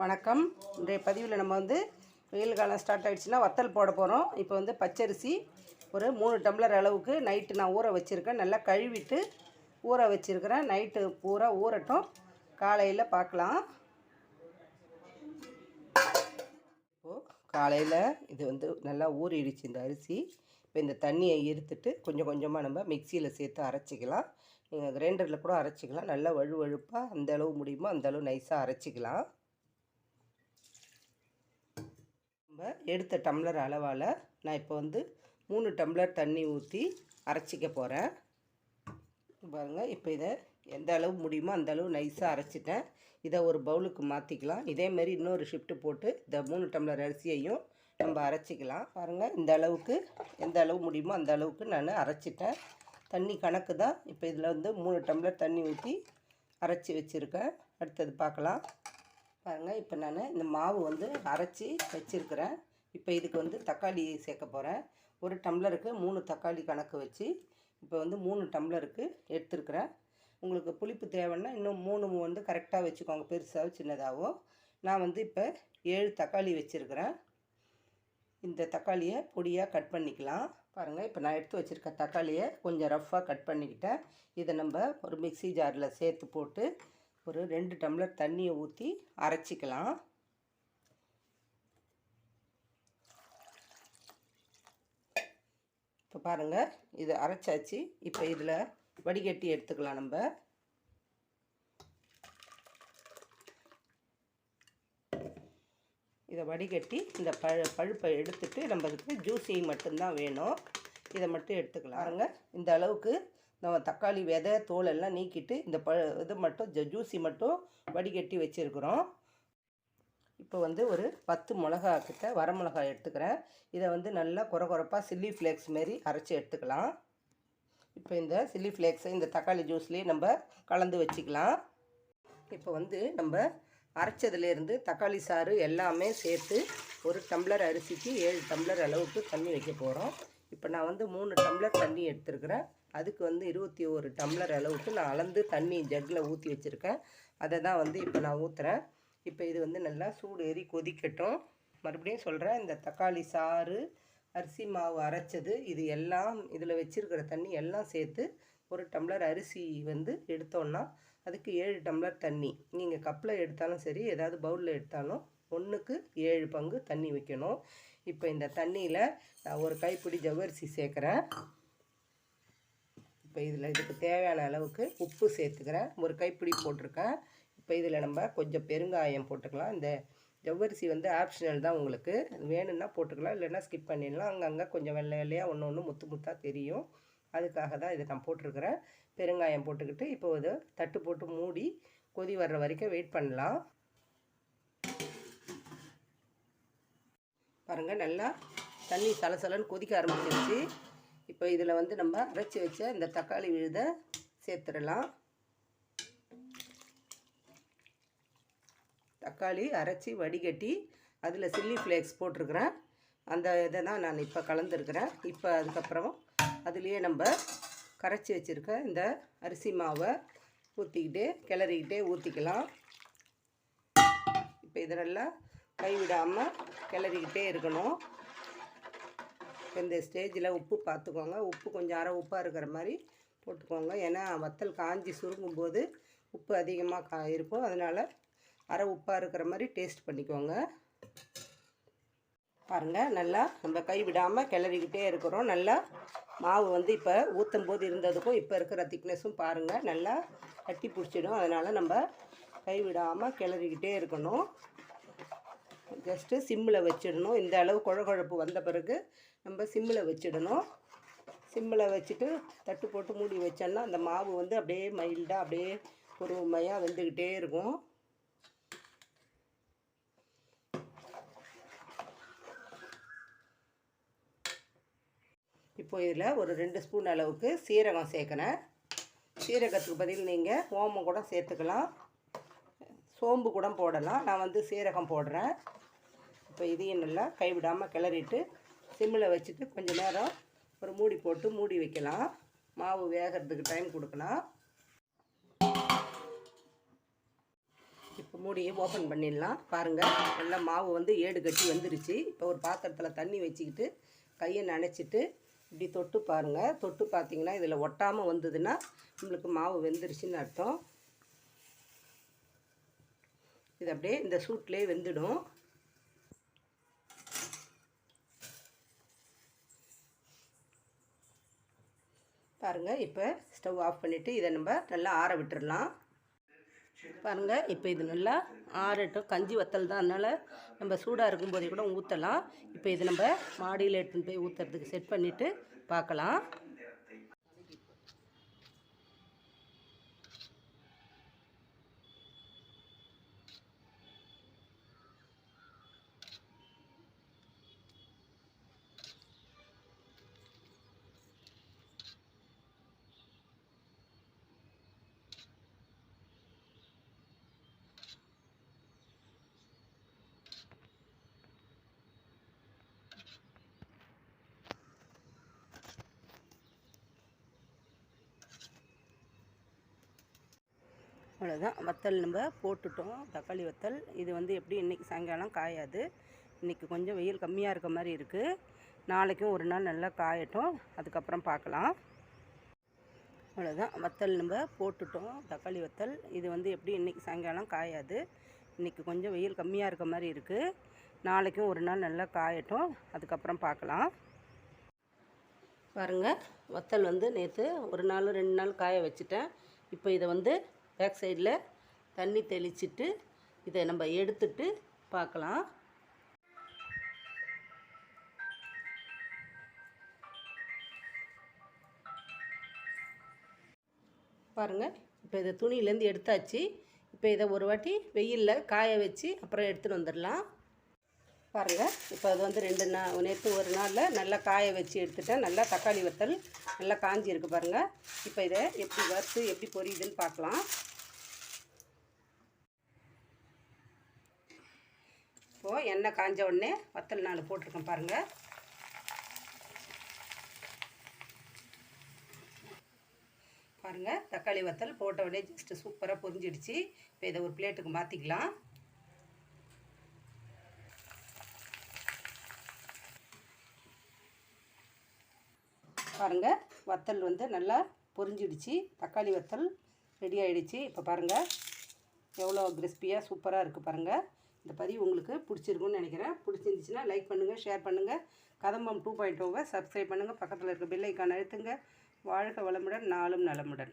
வணக்கம். இன்றைய பதிவில் நம்ம வந்து வெயில் காலம் ஸ்டார்ட் ஆகிடுச்சுன்னா வத்தல் போட போகிறோம் இப்போ வந்து பச்சரிசி ஒரு மூணு டம்ளர் அளவுக்கு நைட்டு நான் ஊற வச்சுருக்கேன். நல்லா கழுவிட்டு ஊற வச்சுருக்கிறேன். நைட்டு பூரா ஊறட்டும். காலையில் பார்க்கலாம் இப்போது காலையில் இது வந்து நல்லா ஊறிடுச்சு இந்த அரிசி. இப்போ இந்த தண்ணியை எடுத்துட்டு கொஞ்சம் கொஞ்சமாக நம்ம மிக்சியில் சேர்த்து அரைச்சிக்கலாம். நீங்கள் கிரைண்டரில் கூட அரைச்சிக்கலாம். நல்லா வழு வழுப்பாக அந்த அளவு முடியுமோ அந்த அளவு நைஸாக அரைச்சிக்கலாம். நம்ம எடுத்த டம்ளர் அளவால் நான் இப்போ வந்து மூணு டம்ளர் தண்ணி ஊற்றி அரைச்சிக்க போகிறேன் பாருங்கள் இப்போ இதை எந்த அளவு முடியுமோ அந்த அளவு நைஸாக அரைச்சிட்டேன். இதை ஒரு பவுலுக்கு மாற்றிக்கலாம் இதேமாரி இன்னொரு ஷிஃப்ட்டு போட்டு இந்த மூணு டம்ளர் அரிசியையும் நம்ம அரைச்சிக்கலாம். பாருங்கள் இந்த அளவுக்கு எந்த அளவு முடியுமோ அந்த அளவுக்கு நான் அரைச்சிட்டேன். தண்ணி கணக்கு தான். இப்போ இதில் வந்து மூணு டம்ளர் தண்ணி ஊற்றி அரைச்சி வச்சுருக்கேன். அடுத்தது பார்க்கலாம். பாருங்கள் இப்போ நான் இந்த மாவு வந்து அரைச்சி வச்சுருக்கிறேன். இப்போ இதுக்கு வந்து தக்காளி சேர்க்க போகிறேன் ஒரு டம்ளருக்கு மூணு தக்காளி கணக்கு வச்சு இப்போ வந்து மூணு டம்ளருக்கு எடுத்துருக்கிறேன். உங்களுக்கு புளிப்பு தேவைன்னா இன்னும் மூணு வந்து கரெக்டாக வச்சுக்கோங்க பெருசாகவும் சின்னதாகவும் நான் வந்து இப்போ ஏழு தக்காளி வச்சுருக்கிறேன். இந்த தக்காளியை பொடியாக கட் பண்ணிக்கலாம். பாருங்கள் இப்போ நான் எடுத்து வச்சுருக்க தக்காளியை கொஞ்சம் ரஃப்பாக கட் பண்ணிக்கிட்டேன். இதை நம்ம ஒரு மிக்ஸி ஜாரில் சேர்த்து போட்டு ஒரு ரெண்டு டம்ளர் தண்ணியை ஊற்றி அரைச்சிக்கலாம். இப்போ பாருங்கள் இது அரைச்சாச்சு. இப்போ இதில் வடிகட்டி எடுத்துக்கலாம் நம்ம. இதை வடிகட்டி இந்த பழு பழுப்பை எடுத்துட்டு நம்மளுக்கு ஜூஸி மட்டும்தான் வேணும். இதை மட்டும் எடுத்துக்கலாம். பாருங்கள் இந்த அளவுக்கு நம்ம தக்காளி விதை தோலெல்லாம் நீக்கிட்டு இந்த ப இது மட்டும் ஜ- ஜூஸி மட்டும் வடிகட்டி வச்சுருக்குறோம். இப்போ வந்து ஒரு பத்து மிளகா கிட்ட வரமிளகா எடுத்துக்கிறேன். இதை வந்து நல்லா குறை குறைப்பாக சில்லி ஃப்ளேக்ஸ் மாரி அரைச்சி எடுத்துக்கலாம். இப்போ இந்த சில்லி ஃப்ளேக்ஸை இந்த தக்காளி ஜூஸ்லேயே நம்ம கலந்து வச்சுக்கலாம். இப்போ வந்து நம்ம அரைச்சதுலேருந்து தக்காளி சாறு எல்லாமே சேர்த்து ஒரு டம்ளர் அரிசிக்கு ஏழு டம்ளர் அளவுக்கு தண்ணி வைக்க போகிறோம் இப்போ நான் வந்து மூணு டம்ளர் தண்ணி எடுத்துருக்கிறேன். அதுக்கு வந்து இருபத்தி ஒரு டம்ளர் அளவுக்கு நான் அளந்து தண்ணி ஜக்கில் ஊற்றி வச்சுருக்கேன். அதை தான் வந்து இப்போ நான் ஊற்றுறேன் இப்போ இது வந்து நல்லா சூடு ஏறி கொதிக்கட்டும். மறுபடியும் சொல்கிறேன் இந்த தக்காளி சாறு அரிசி மாவு அரைச்சது இது எல்லாம் இதில் வச்சுருக்கிற தண்ணி எல்லாம் சேர்த்து ஒரு டம்ளர் அரிசி வந்து எடுத்தோன்னா அதுக்கு ஏழு டம்ளர் தண்ணி. நீங்கள் கப்பில் எடுத்தாலும் சரி ஏதாவது பவுலில் எடுத்தாலும் ஒன்றுக்கு ஏழு பங்கு தண்ணி வைக்கணும். இப்போ இந்த தண்ணியில் நான் ஒரு கைப்பிடி ஜவ்வரிசி சேர்க்குறேன். இப்போ இதில் இதுக்கு தேவையான அளவுக்கு உப்பு சேர்த்துக்கிறேன். ஒரு கைப்பிடி போட்டிருக்கேன். இப்போ இதில் நம்ம கொஞ்சம் பெருங்காயம் போட்டுக்கலாம். இந்த ஜவ்வரிசி வந்து ஆப்ஷனல் தான் உங்களுக்கு. வேணும்னா போட்டுக்கலாம் இல்லைன்னா ஸ்கிப் பண்ணிடலாம். அங்கங்கே கொஞ்சம் வெள்ளை வெள்ளையாக ஒன்று ஒன்று முத்து முத்தாக தெரியும். அதுக்காக தான் இதை நான் போட்டிருக்கிறேன். பெருங்காயம் போட்டுக்கிட்டு இப்போ இது தட்டு போட்டு மூடி கொதி வர்ற வரைக்கும் வெயிட் பண்ணலாம். பாருங்கள் நல்லா தண்ணி சலசலன்னு கொதிக்க ஆரம்பிச்சிருச்சு. இப்போ இதில் வந்து நம்ம அரைச்சி வச்ச இந்த தக்காளி விழுதை சேர்த்துடலாம். தக்காளி அரைச்சி வடிகட்டி அதில் சில்லி ஃப்ளேக்ஸ் போட்டிருக்கிறேன். அந்த இதை தான் நான் இப்போ கலந்துருக்கிறேன். இப்போ அதுக்கப்புறம் அதுலேயே நம்ம கரைச்சி வச்சுருக்க இந்த அரிசி மாவை ஊற்றிக்கிட்டே கிளறிக்கிட்டே ஊற்றிக்கலாம் இப்போ இதெல்லாம் கைவிடாமல் கிளறிக்கிட்டே இருக்கணும். இந்த ஸ்டேஜில் உப்பு பார்த்துக்கோங்க உப்பு கொஞ்சம் அரை உப்பாக இருக்கிற மாதிரி போட்டுக்கோங்க. ஏன்னா வத்தல் காஞ்சி சுருங்கும் போது உப்பு அதிகமாக கா இருக்கும். அதனால் அரை உப்பாக இருக்கிற மாதிரி டேஸ்ட் பண்ணிக்கோங்க. பாருங்கள் நல்லா நம்ம கை விடாமல் கிளறிக்கிட்டே இருக்கிறோம். நல்லா மாவு வந்து இப்போ ஊற்றும் போது இருந்ததுக்கும் இப்போ இருக்கிற திக்னஸும் பாருங்கள் நல்லா கட்டி பிடிச்சிடும். அதனால் நம்ம கை விடாமல் கிளறிக்கிட்டே இருக்கணும். ஜஸ்ட்டு சிம்மில் வச்சிடணும். இந்த அளவு குழகுழப்பு வந்த பிறகு நம்ம சிம்மில் வச்சிடணும். சிம்மில் வச்சுட்டு தட்டு போட்டு மூடி வச்சோன்னா அந்த மாவு வந்து அப்படியே மைல்டாக அப்படியே பொறுமையாக வெந்துக்கிட்டே இருக்கும். இப்போ இதில் ஒரு ரெண்டு ஸ்பூன் அளவுக்கு சீரகம் சேர்க்குறேன். சீரகத்துக்கு பதில் நீங்கள் ஓமம் கூட சேர்த்துக்கலாம். சோம்பு கூட போடலாம். நான் வந்து சீரகம் போடுறேன். இப்போ இதையும் நல்லா கைவிடாமல் கிளறிட்டு சிம்மில் வச்சுட்டு கொஞ்சம் நேரம் ஒரு மூடி போட்டு மூடி வைக்கலாம். மாவு வேகிறதுக்கு டைம் கொடுக்கலாம். இப்போ மூடியை ஓப்பன் பண்ணிடலாம். பாருங்கள் நல்லா மாவு வந்து ஏடு கட்டி வந்துருச்சு. இப்போ ஒரு பாத்திரத்தில் தண்ணி வச்சுக்கிட்டு கையை நனைச்சிட்டு இப்படி தொட்டு பாருங்கள் தொட்டு பார்த்தீங்கன்னா இதில் ஒட்டாமல் வந்ததுன்னா நம்மளுக்கு மாவு வெந்துருச்சுன்னு அர்த்தம். இது அப்படியே இந்த சூட்லேயே வெந்துடும். பாருங்கள் இப்போ ஸ்டவ் ஆஃப் பண்ணிவிட்டு இதை நம்ம நல்லா ஆற விட்டுடலாம் பாருங்கள் இப்போ இது நல்லா ஆறட்டும். கஞ்சி வத்தல் தான். அதனால் நம்ம சூடாக இருக்கும்போதே கூட ஊற்றலாம் இப்போ இது நம்ம மாடியில் எடுத்துன்னு போய் ஊற்றுறதுக்கு செட் பண்ணிவிட்டு பார்க்கலாம். அவ்வளோதான் வத்தல் நம்ம போட்டுட்டோம். தக்காளி வத்தல். இது வந்து எப்படி இன்றைக்கி சாயங்காலம் காயாது. இன்றைக்கி கொஞ்சம் வெயில் கம்மியாக இருக்க மாதிரி இருக்குது நாளைக்கும் ஒரு நாள் நல்லா காயட்டும். அதுக்கப்புறம் பார்க்கலாம். அவ்வளோதான் வத்தல் நம்ம போட்டுட்டோம். தக்காளி வத்தல். இது வந்து எப்படி இன்றைக்கி சாயங்காலம் காயாது. இன்றைக்கி கொஞ்சம் வெயில் கம்மியாக இருக்க மாதிரி இருக்குது நாளைக்கும் ஒரு நாள் நல்லா காயட்டும். அதுக்கப்புறம் பார்க்கலாம். பாருங்கள் வத்தல் வந்து நேற்று ஒரு நாள் ரெண்டு நாள் காய வச்சுட்டேன். இப்போ இதை வந்து பேக் சைடில் தண்ணி தெளிச்சிட்டு இதை நம்ம எடுத்துட்டு பார்க்கலாம். பாருங்கள் இப்போ இதை துணியிலேருந்து எடுத்தாச்சு. இப்போ இதை ஒரு வாட்டி வெயிலில் காய வச்சு அப்புறம் எடுத்துகிட்டு வந்துடலாம். பாருங்கள் இப்போ அது வந்து ரெண்டு நாள் நேற்று ஒரு நாளில் நல்லா காய வச்சு எடுத்துட்டேன். நல்லா தக்காளி வத்தல் நல்லா காஞ்சி இருக்குது பாருங்கள் இப்போ இதை எப்படி வறுத்து எப்படி பொரியுதுன்னு பார்க்கலாம் இப்போது எண்ணெய் காஞ்ச உடனே வத்தல் நாலு போட்டிருக்கேன் பாருங்கள் பாருங்கள் தக்காளி வத்தல் போட்ட உடனே ஜஸ்ட்டு சூப்பராக பொரிஞ்சிடுச்சு. இப்போ இதை ஒரு பிளேட்டுக்கு மாற்றிக்கலாம் பாருங்கள் வத்தல் வந்து நல்லா பொரிஞ்சிடுச்சு. தக்காளி வத்தல் ரெடி ஆகிடுச்சு இப்போ பாருங்கள் எவ்வளோ கிறிஸ்பியாக சூப்பராக இருக்குது பாருங்கள் இந்த பதிவு உங்களுக்கு பிடிச்சிருக்குன்னு நினைக்கிறேன். பிடிச்சிருந்துச்சுன்னா லைக் பண்ணுங்கள் ஷேர் பண்ணுங்கள் கதம்பம் டூ பாயிண்ட் டூவை சப்ஸ்கிரைப் பண்ணுங்கள் பக்கத்தில் இருக்க பெல் அழுத்துங்க. வாழ்க வளமுடன் நாளும் நலமுடன்.